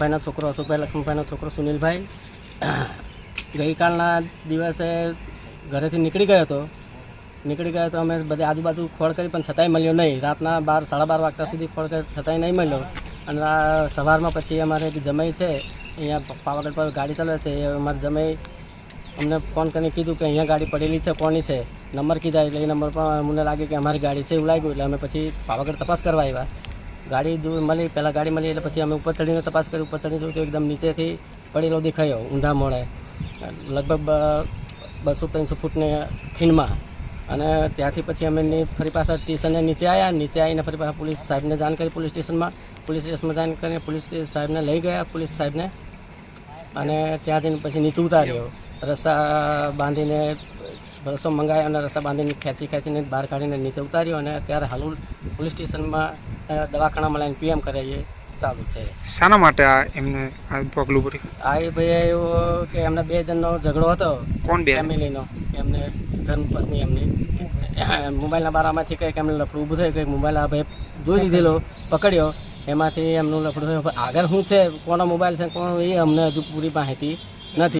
ભાઈનો છોકરો, અશોકભાઈ લક્ષ્મણભાઈનો છોકરો, સુનિલભાઈ. ગઈકાલના દિવસે ઘરેથી નીકળી ગયો હતો. નીકળી ગયો તો અમે બધે આજુબાજુ ખોળ કરી, પણ છતાંય મળ્યો નહીં. રાતના બાર, સાડા બાર વાગ્યા સુધી ખોળ કરી, છતાંય નહીં મળ્યો. અને આ સવારમાં પછી અમારે એક જમાઈ છે, અહીંયા પાવાગઢ પર ગાડી ચાલે છે, એ અમારે જમાઈ અમને ફોન કરીને કીધું કે અહીંયા ગાડી પડેલી છે, કોની છે? નંબર કીધા, એટલે એ નંબર પર અમને લાગે કે અમારી ગાડી છે, એવું લાગ્યું. એટલે અમે પછી પાવાગઢ તપાસ કરવા આવ્યા. ગાડી મળી, પહેલાં ગાડી મળી એટલે પછી અમે ઉપર ચડીને તપાસ કરી, ઉપર ચડી જોયું તો એકદમ નીચેથી પડેલો દેખાયો, ઊંધા મોડે. લગભગ બસો ત્રણસો ફૂટની ખીણમાં. અને ત્યાંથી પછી અમે ફરી પાછા સ્ટેશને નીચે આવ્યા નીચે આવીને ફરી પાછા પોલીસ સાહેબને જાણ કરી, પોલીસ સ્ટેશનમાં. પોલીસ સ્ટેશનમાં જાણ કરીને પોલીસ સાહેબને લઈ ગયા, પોલીસ સાહેબને. અને ત્યાં જઈને પછી નીચે ઉતાર્યો. રસ્સા બાંધીને, રસો મંગાવ્યો અને રસ્સા બાંધીને ખેંચી ખેંચીને બહાર કાઢીને નીચે ઉતાર્યો અને ત્યારે હાલ પોલીસ સ્ટેશનમાં દવાખાનામાં લઈને પીએમ કરાવીએ ચાલુ છે. શાના માટે આ એમને આ પગલું ભર્યું? આ એ ભાઈ એવું કે એમને બે જણનો ઝઘડો હતો. કોણ બે? ફેમિલીનો. એમને ધર્મપત્ની એમની. મોબાઈલના બારામાંથી કંઈક એમને લફડું ઊભું થયું કંઈક મોબાઈલ આ ભાઈ જોઈ લીધેલો પકડ્યો. એમાંથી એમનું લફડું થયું. આગળ શું છે? કોનો મોબાઈલ છે કોણ એ અમને હજુ પૂરી માહિતી